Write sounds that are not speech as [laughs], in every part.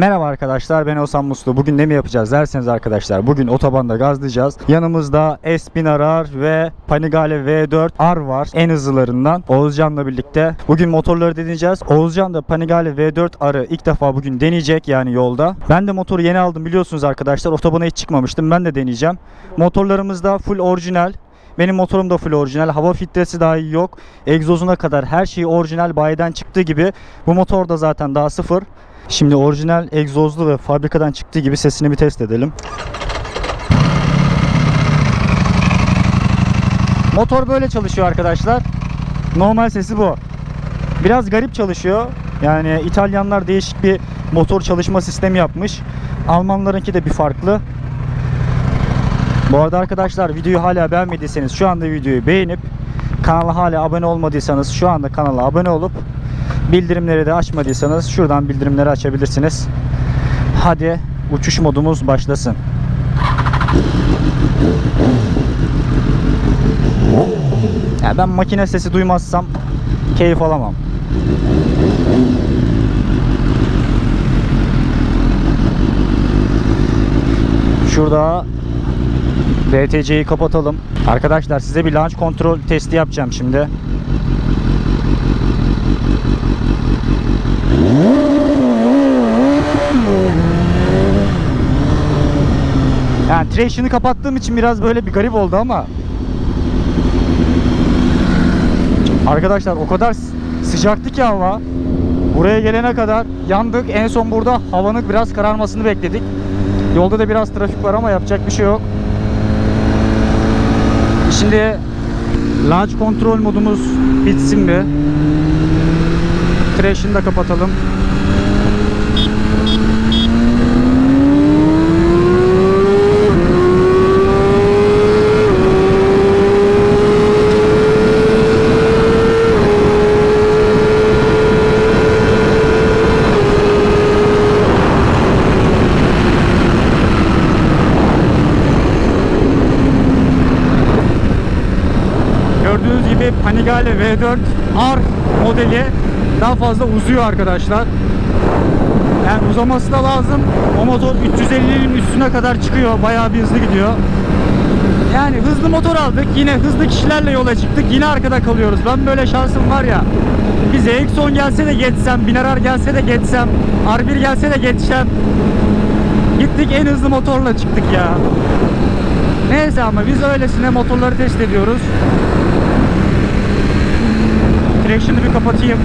Merhaba arkadaşlar ben Osan Muslu. Bugün ne mi yapacağız derseniz arkadaşlar bugün otobanda gazlayacağız. Yanımızda S1000 RR ve Panigale V4 R var en hızlılarından Oğuzcan'la birlikte. Bugün motorları deneyeceğiz. Oğuzcan da Panigale V4 R'ı ilk defa bugün deneyecek yani yolda. Ben de motoru yeni aldım biliyorsunuz arkadaşlar. Otobana hiç çıkmamıştım. Ben de deneyeceğim. Motorlarımız da full orijinal. Benim motorum da full orijinal. Hava filtresi dahi yok. Egzozuna kadar her şey orijinal bayiden çıktığı gibi. Bu motor da zaten daha sıfır. Şimdi orijinal egzozlu ve fabrikadan çıktığı gibi sesini bir test edelim. Motor böyle çalışıyor arkadaşlar. Normal sesi bu. Biraz garip çalışıyor. Yani İtalyanlar değişik bir motor çalışma sistemi yapmış. Almanlarınki de bir farklı. Bu arada arkadaşlar videoyu hala beğenmediyseniz şu anda videoyu beğenip kanala hala abone olmadıysanız şu anda kanala abone olup bildirimleri de açmadıysanız şuradan bildirimleri açabilirsiniz. Hadi uçuş modumuz başlasın. Ya ben makine sesi duymazsam keyif alamam. Şurada VTC'yi kapatalım. Arkadaşlar size bir launch kontrol testi yapacağım şimdi. Yani traction'ı kapattığım için biraz böyle bir garip oldu ama. Arkadaşlar o kadar sıcaktı ki hava. Buraya gelene kadar yandık. En son burada havanın biraz kararmasını bekledik. Yolda da biraz trafik var ama yapacak bir şey yok. Şimdi launch kontrol modumuz bitsin bir Traction'ı da kapatalım Gördüğünüz gibi Panigale V4 R modeli daha fazla uzuyor arkadaşlar. Yani uzaması da lazım. O motor 350'nin üstüne kadar çıkıyor. Bayağı bir hızlı gidiyor. Yani hızlı motor aldık. Yine hızlı kişilerle yola çıktık. Yine arkada kalıyoruz. Ben böyle şansım var ya. Bir ZX-10 gelse de geçsem, 1000 RR gelse de geçsem, R1 gelse de geçsem. Gittik en hızlı motorla çıktık ya. Neyse ama biz öylesine motorları test ediyoruz. Traction'ı bir kapatayım.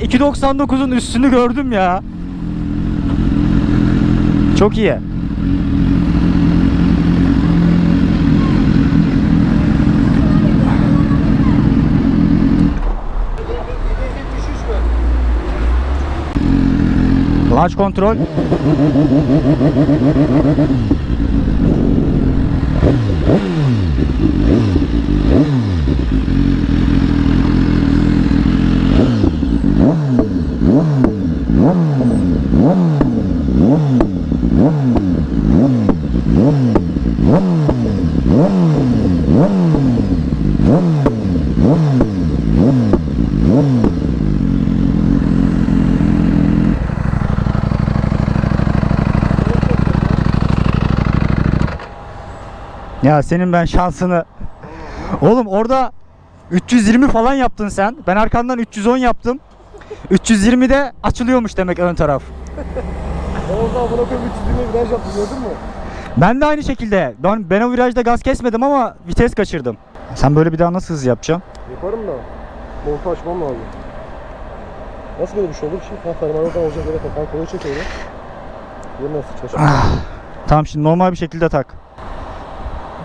2.99'un üstünü gördüm ya. Çok iyi. Launch kontrol. Ya senin ben şansını. Oğlum orada 320 falan yaptın sen. Ben arkandan 310 yaptım. 320'de açılıyormuş demek ön taraf. Ben orada amına koyayım 320 viraj yaptım gördün mü? Ben de aynı şekilde. Ben, ben o virajda gaz kesmedim ama vites kaçırdım. Sen böyle bir daha nasıl hız yapacaksın? Yaparım da. Montu açmam lazım. Nasıl böyle bir şey olur ki? Ha fermuardan olacak yere kapan kolu çek öyle. Yerine nasıl çalışıyor? Ah. Tamam şimdi normal bir şekilde tak.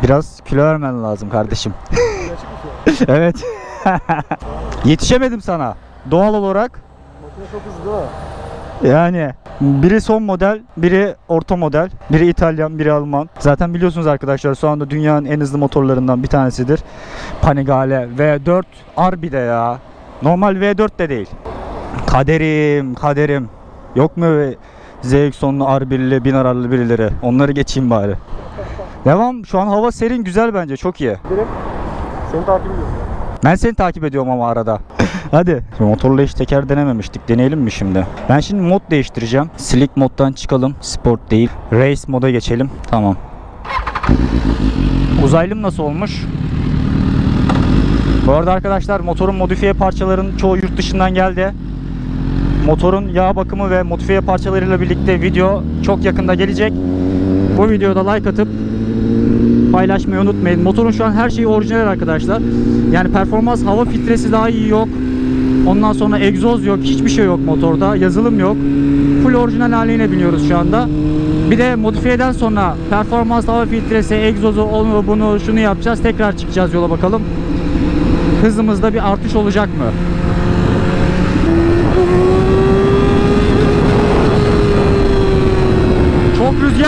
Biraz kilo vermen lazım kardeşim. An? evet. [laughs] Yetişemedim sana. Doğal olarak Makine çok hızlı. Yani biri son model, biri orta model, biri İtalyan, biri Alman. Zaten biliyorsunuz arkadaşlar şu anda dünyanın en hızlı motorlarından bir tanesidir. Panigale V4 R bir de ya. Normal V4 de değil. Kaderim, kaderim. Yok mu ZX-10'lu R1'li, binararlı birileri? Onları geçeyim bari. Devam. Şu an hava serin, güzel bence. Çok iyi. Gidelim. Seni takip ediyorum. Ben seni takip ediyorum ama arada. [laughs] Hadi. Motorla hiç teker denememiştik. Deneyelim mi şimdi? Ben şimdi mod değiştireceğim. Slick moddan çıkalım. Sport değil. Race moda geçelim. Tamam. Uzaylım nasıl olmuş? Bu arada arkadaşlar motorun modifiye parçaların çoğu yurt dışından geldi. Motorun yağ bakımı ve modifiye parçalarıyla birlikte video çok yakında gelecek. Bu videoda like atıp paylaşmayı unutmayın. Motorun şu an her şeyi orijinal arkadaşlar. Yani performans hava filtresi daha iyi yok. Ondan sonra egzoz yok. Hiçbir şey yok motorda. Yazılım yok. Full orijinal haline biniyoruz şu anda. Bir de modifiyeden sonra performans hava filtresi, egzozu, onu bunu şunu yapacağız. Tekrar çıkacağız yola bakalım. Hızımızda bir artış olacak mı?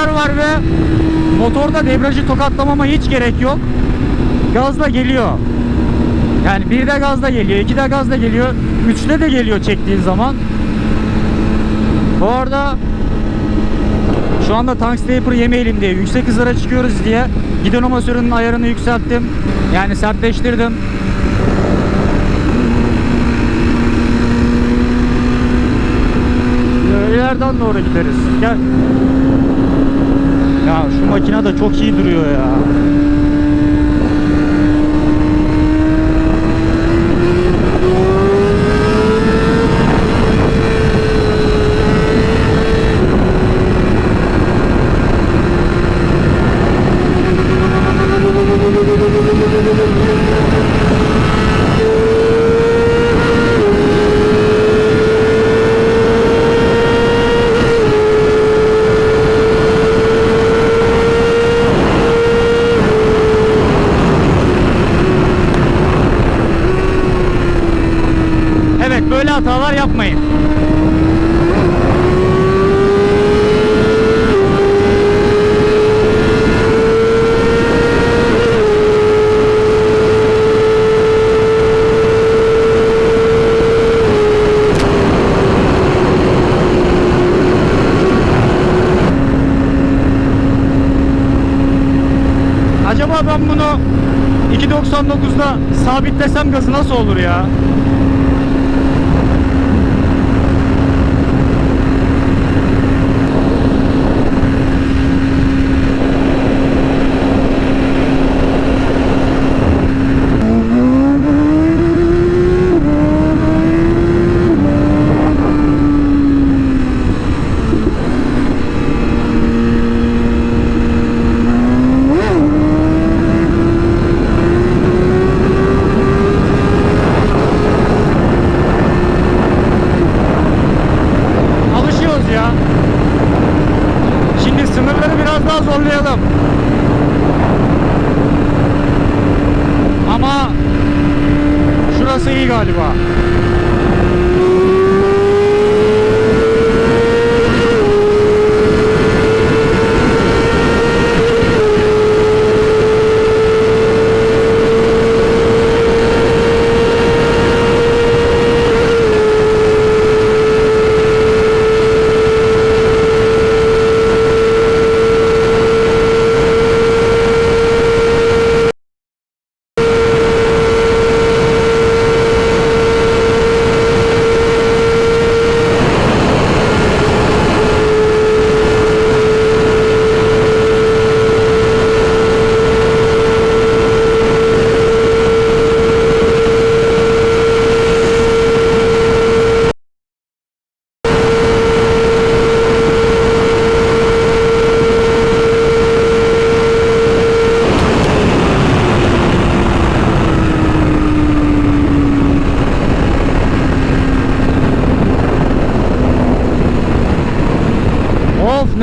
Rüzgar var ve motorda debriyajı tokatlamama hiç gerek yok. Gazla geliyor. Yani bir de gazda geliyor, iki de gazda geliyor, üçte de geliyor çektiğin zaman. Bu arada şu anda tank stepper yemeyelim diye yüksek hızlara çıkıyoruz diye gidon amasörünün ayarını yükselttim. Yani sertleştirdim. İleriden doğru gideriz. Gel. Ya şu makine de çok iyi duruyor ya.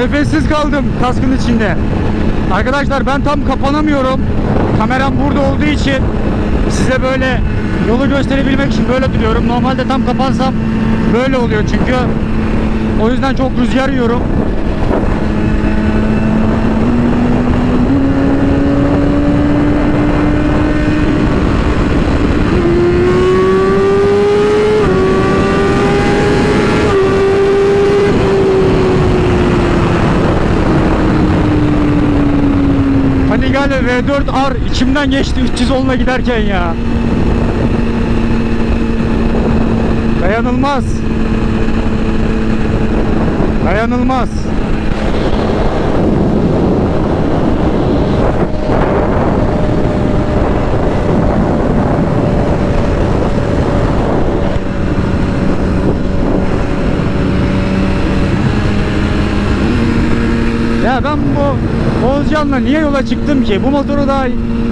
Nefessiz kaldım kaskın içinde. Arkadaşlar ben tam kapanamıyorum. Kameram burada olduğu için size böyle yolu gösterebilmek için böyle duruyorum. Normalde tam kapansam böyle oluyor çünkü. O yüzden çok rüzgar yiyorum. Panigale V4R içimden geçti 310'la giderken ya. Dayanılmaz. Dayanılmaz. Ya ben bu Oğuzcan'la niye yola çıktım ki? Bu motoru da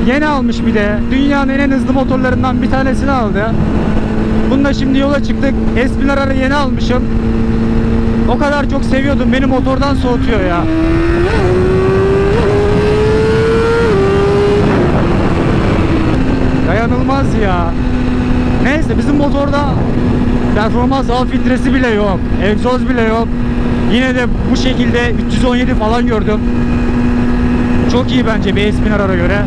yeni almış bir de. Dünyanın en hızlı motorlarından bir tanesini aldı. Bununla şimdi yola çıktık. Espinarar'ı yeni almışım. O kadar çok seviyordum. Beni motordan soğutuyor ya. Dayanılmaz ya. Neyse bizim motorda performans hava filtresi bile yok. Egzoz bile yok. Yine de bu şekilde 317 falan gördüm. Çok iyi bence bir Espinarar'a göre.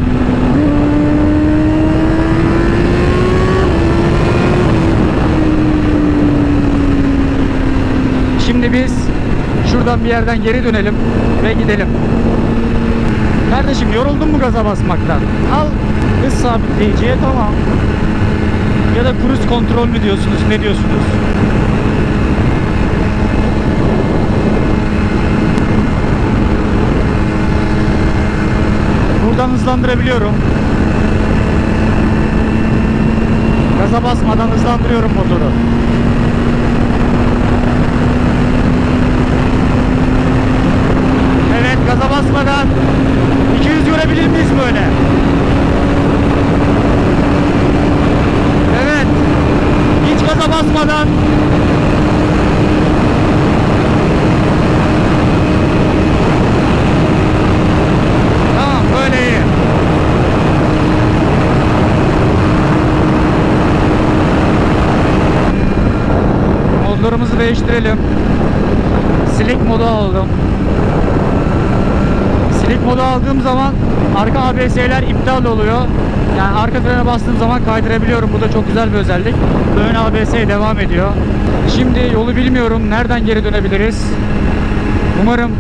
Şimdi biz şuradan bir yerden geri dönelim ve gidelim. Kardeşim yoruldun mu gaza basmaktan? Al hız sabitleyiciye tamam. Ya da cruise kontrol mü diyorsunuz ne diyorsunuz? Buradan hızlandırabiliyorum. Gaza basmadan hızlandırıyorum motoru. Evet gaza basmadan 200 görebilir miyiz böyle? Evet. Hiç gaza basmadan Tamam böyle iyi. Modlarımızı değiştirelim. Slick modu aldım. Slick modu aldığım zaman arka ABS'ler iptal oluyor. Yani arka frene bastığım zaman kaydırabiliyorum. Bu da çok güzel bir özellik. Ön ABS devam ediyor. Şimdi yolu bilmiyorum. Nereden geri dönebiliriz? Umarım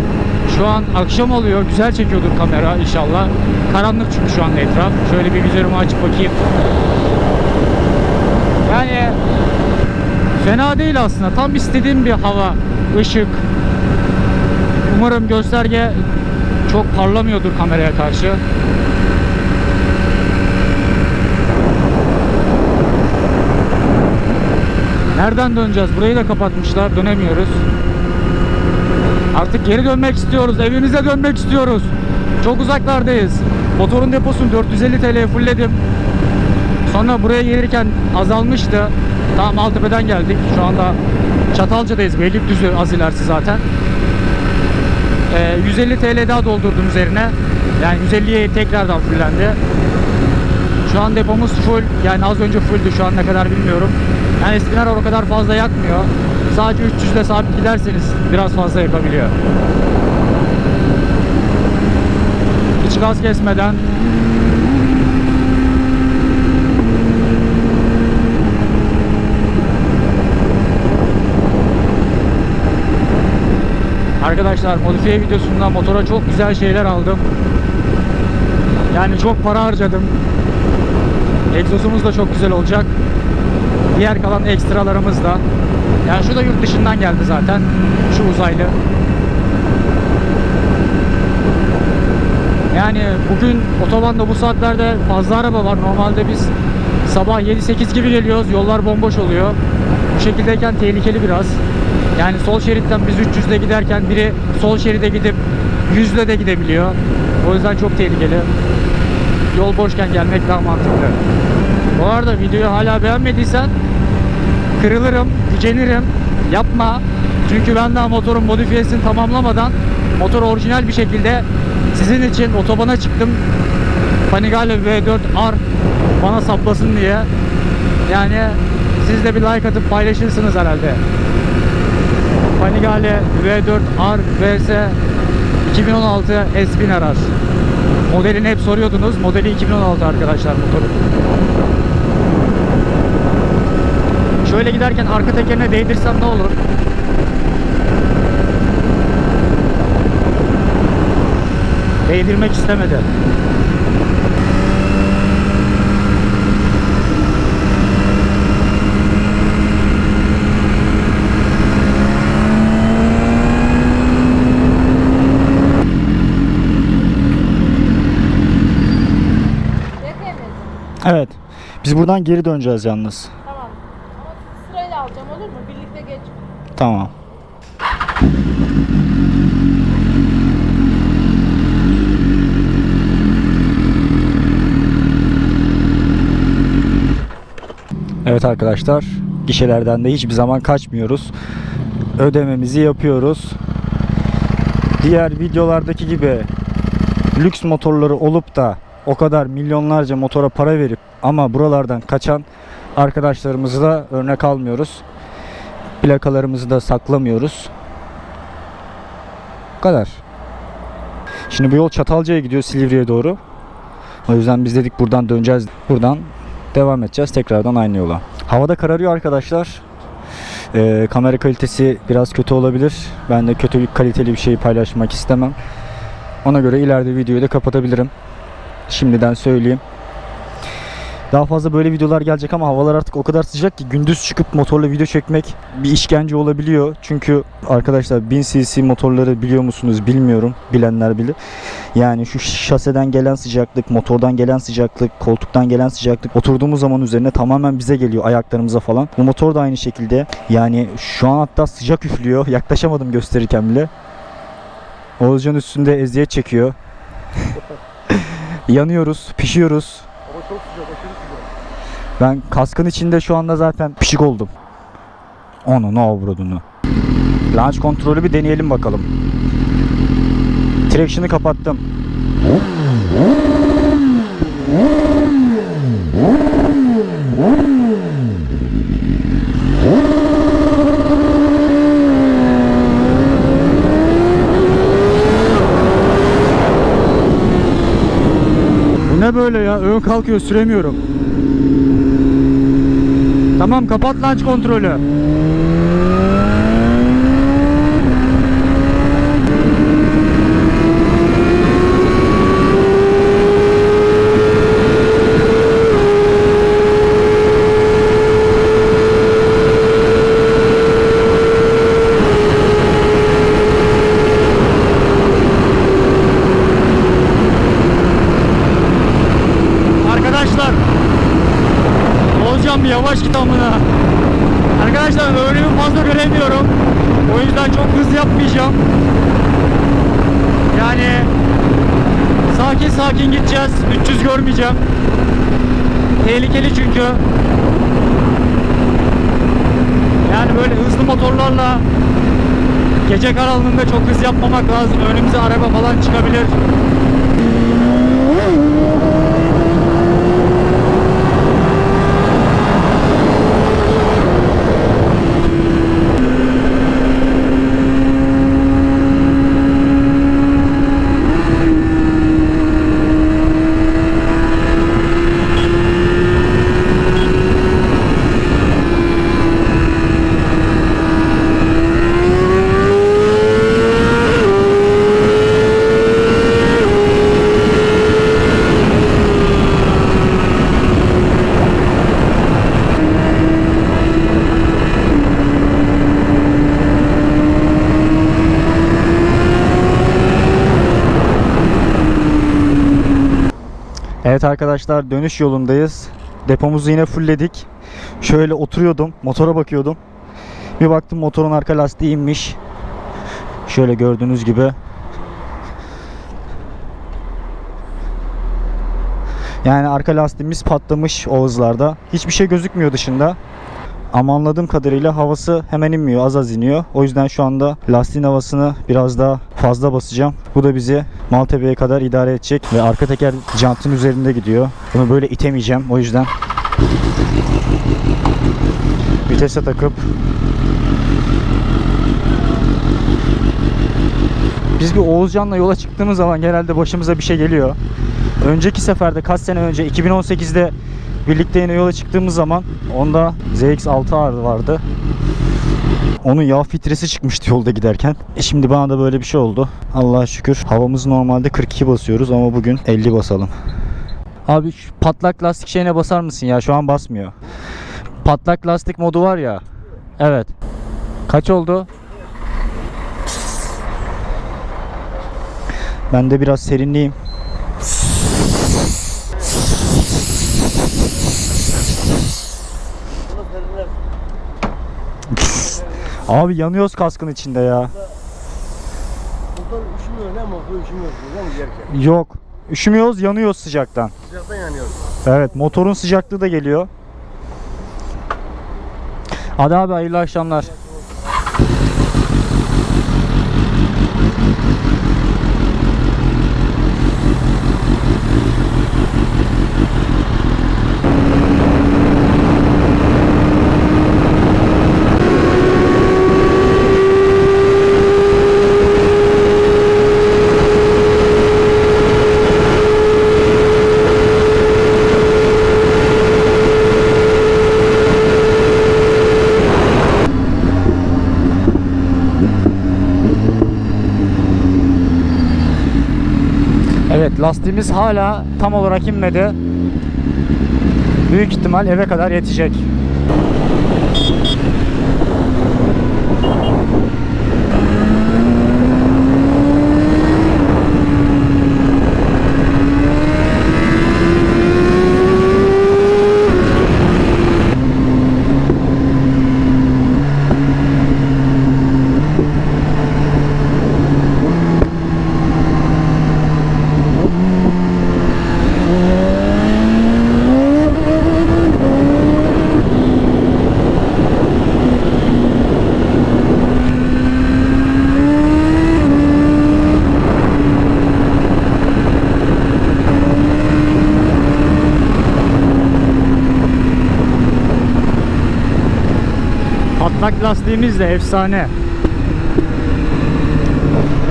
şu an akşam oluyor. Güzel çekiyordur kamera inşallah. Karanlık çünkü şu anda etraf. Şöyle bir vizörümü açıp bakayım. Yani fena değil aslında. Tam istediğim bir hava, ışık. Umarım gösterge çok parlamıyordur kameraya karşı. Nereden döneceğiz? Burayı da kapatmışlar. Dönemiyoruz. Artık geri dönmek istiyoruz. Evimize dönmek istiyoruz. Çok uzaklardayız. Motorun deposunu 450 TL'ye fullledim. Sonra buraya gelirken azalmıştı. Tam Maltepe'den geldik. Şu anda Çatalca'dayız. Beylikdüzü az ilerisi zaten. Ee, 150 TL daha doldurdum üzerine. Yani 150'ye tekrardan fullendi. Şu an depomuz full. Yani az önce fulldü şu an ne kadar bilmiyorum. Yani Espinaro o kadar fazla yakmıyor. Sadece 300 ile sabit giderseniz biraz fazla yakabiliyor. Hiç gaz kesmeden Arkadaşlar modifiye videosunda motora çok güzel şeyler aldım. Yani çok para harcadım. Egzozumuz da çok güzel olacak. Diğer kalan ekstralarımız da. Yani şu da yurt dışından geldi zaten. Şu uzaylı. Yani bugün otobanda bu saatlerde fazla araba var. Normalde biz sabah 7-8 gibi geliyoruz. Yollar bomboş oluyor. Bu şekildeyken tehlikeli biraz. Yani sol şeritten biz 300'de giderken biri sol şeride gidip 100'de de gidebiliyor. O yüzden çok tehlikeli. Yol boşken gelmek daha mantıklı. Bu arada videoyu hala beğenmediysen kırılırım, gücenirim. Yapma. Çünkü ben daha motorun modifiyesini tamamlamadan motor orijinal bir şekilde sizin için otobana çıktım. Panigale V4 R bana saplasın diye. Yani siz de bir like atıp paylaşırsınız herhalde. Panigale V4 R vs 2016 S1000 araç. Modelini hep soruyordunuz. Modeli 2016 arkadaşlar motoru. Şöyle giderken arka tekerine değdirsem ne olur? Değdirmek istemedi. Evet. Biz buradan geri döneceğiz yalnız. Tamam. Ama sırayla alacağım olur mu? Birlikte geçme. Tamam. Evet arkadaşlar, gişelerden de hiçbir zaman kaçmıyoruz. Ödememizi yapıyoruz. Diğer videolardaki gibi lüks motorları olup da o kadar milyonlarca motora para verip ama buralardan kaçan arkadaşlarımızı da örnek almıyoruz. Plakalarımızı da saklamıyoruz. Bu kadar. Şimdi bu yol Çatalca'ya gidiyor Silivri'ye doğru. O yüzden biz dedik buradan döneceğiz. Buradan devam edeceğiz tekrardan aynı yola. Havada kararıyor arkadaşlar. Ee, kamera kalitesi biraz kötü olabilir. Ben de kötü kaliteli bir şeyi paylaşmak istemem. Ona göre ileride videoyu da kapatabilirim. Şimdiden söyleyeyim. Daha fazla böyle videolar gelecek ama havalar artık o kadar sıcak ki gündüz çıkıp motorla video çekmek bir işkence olabiliyor. Çünkü arkadaşlar 1000 cc motorları biliyor musunuz bilmiyorum. Bilenler bilir. Yani şu şaseden gelen sıcaklık, motordan gelen sıcaklık, koltuktan gelen sıcaklık oturduğumuz zaman üzerine tamamen bize geliyor ayaklarımıza falan. Bu motor da aynı şekilde. Yani şu an hatta sıcak üflüyor. [laughs] Yaklaşamadım gösterirken bile. Oğuzcan üstünde eziyet çekiyor. Yanıyoruz, pişiyoruz. Ama çok sıcak, aşırı sıcak. Ben kaskın içinde şu anda zaten pişik oldum. Onu ne avradını. Launch kontrolü bir deneyelim bakalım. Traction'ı kapattım. Bu ne böyle ya? Ön kalkıyor süremiyorum. Tamam kapat launch kontrolü. Arkadaşlar Olacağım bir yavaş git amına. Arkadaşlar önümü fazla göremiyorum. O yüzden çok hız yapmayacağım. Yani sakin sakin gideceğiz. 300 görmeyeceğim. Tehlikeli çünkü. Yani böyle hızlı motorlarla gece karanlığında çok hız yapmamak lazım. Önümüze araba falan çıkabilir. Evet arkadaşlar dönüş yolundayız. Depomuzu yine fullledik. Şöyle oturuyordum, motora bakıyordum. Bir baktım motorun arka lastiği inmiş. Şöyle gördüğünüz gibi. Yani arka lastiğimiz patlamış o hızlarda. Hiçbir şey gözükmüyor dışında. Ama anladığım kadarıyla havası hemen inmiyor, az az iniyor. O yüzden şu anda lastiğin havasını biraz daha fazla basacağım. Bu da bizi Maltepe'ye kadar idare edecek ve arka teker jantın üzerinde gidiyor. Bunu böyle itemeyeceğim. O yüzden vitese takıp Biz bir Oğuzcan'la yola çıktığımız zaman genelde başımıza bir şey geliyor. Önceki seferde kaç sene önce 2018'de birlikte yine yola çıktığımız zaman onda ZX6R vardı. Onun yağ filtresi çıkmıştı yolda giderken. E şimdi bana da böyle bir şey oldu. Allah'a şükür. Havamız normalde 42 basıyoruz ama bugün 50 basalım. Abi şu patlak lastik şeyine basar mısın ya? Şu an basmıyor. Patlak lastik modu var ya. Evet. Kaç oldu? Ben de biraz serinleyeyim. [laughs] Abi yanıyoruz kaskın içinde ya. Motor üşümüyor ne motor üşümüyor mi yerken? Yok. Üşümüyoruz, yanıyoruz sıcaktan. Sıcaktan yanıyoruz. Evet, motorun sıcaklığı da geliyor. Hadi abi hayırlı akşamlar. Evet, lastiğimiz hala tam olarak inmedi. Büyük ihtimal eve kadar yetecek. Lastiğimiz de efsane.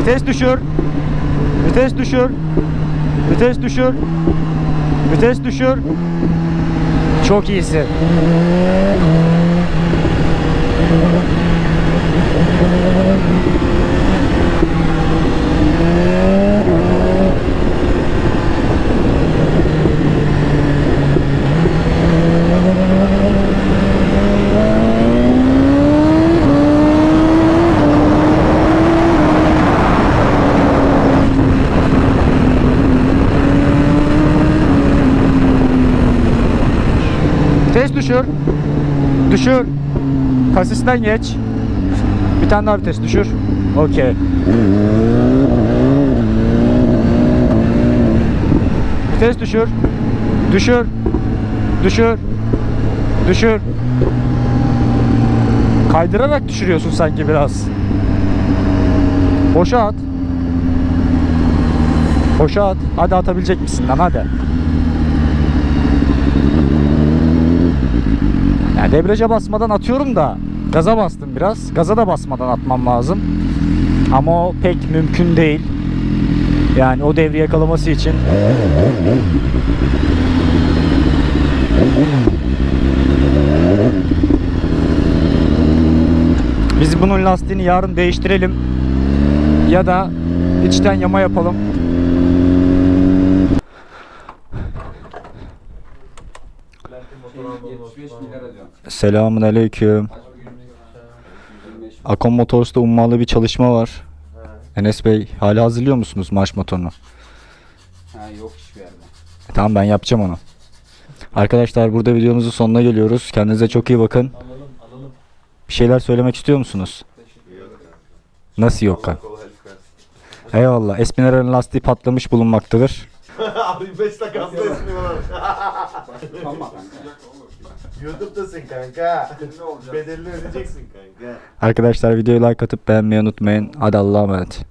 Vites düşür. Vites düşür. Vites düşür. Vites düşür. Çok iyisin. Vites düşür. Düşür. Kasisten geç. Bir tane daha vites düşür. Okey. Vites düşür. Düşür. Düşür. Düşür. Kaydırarak düşürüyorsun sanki biraz. Boşa at. Boşa at. Hadi atabilecek misin lan hadi. Yani debriyaja basmadan atıyorum da gaza bastım biraz. Gaza da basmadan atmam lazım. Ama o pek mümkün değil. Yani o devri yakalaması için. Biz bunun lastiğini yarın değiştirelim. Ya da içten yama yapalım. Selamun aleyküm. Akon Motors'ta ummalı bir çalışma var. Enes Bey hala hazırlıyor musunuz marş motorunu? Ha yok hiçbir yerde. Tamam ben yapacağım onu. Arkadaşlar burada videomuzun sonuna geliyoruz. Kendinize çok iyi bakın. Bir şeyler söylemek istiyor musunuz? Nasıl yok kan? Eyvallah. Espinar'ın lastiği patlamış bulunmaktadır. [laughs] Abi 5 dakika hasta esmiyorlar. Tamam kanka. YouTube'dasın kanka. Bedelini ödeyeceksin kanka. Arkadaşlar videoyu like atıp beğenmeyi unutmayın. Hadi Allah'a emanet.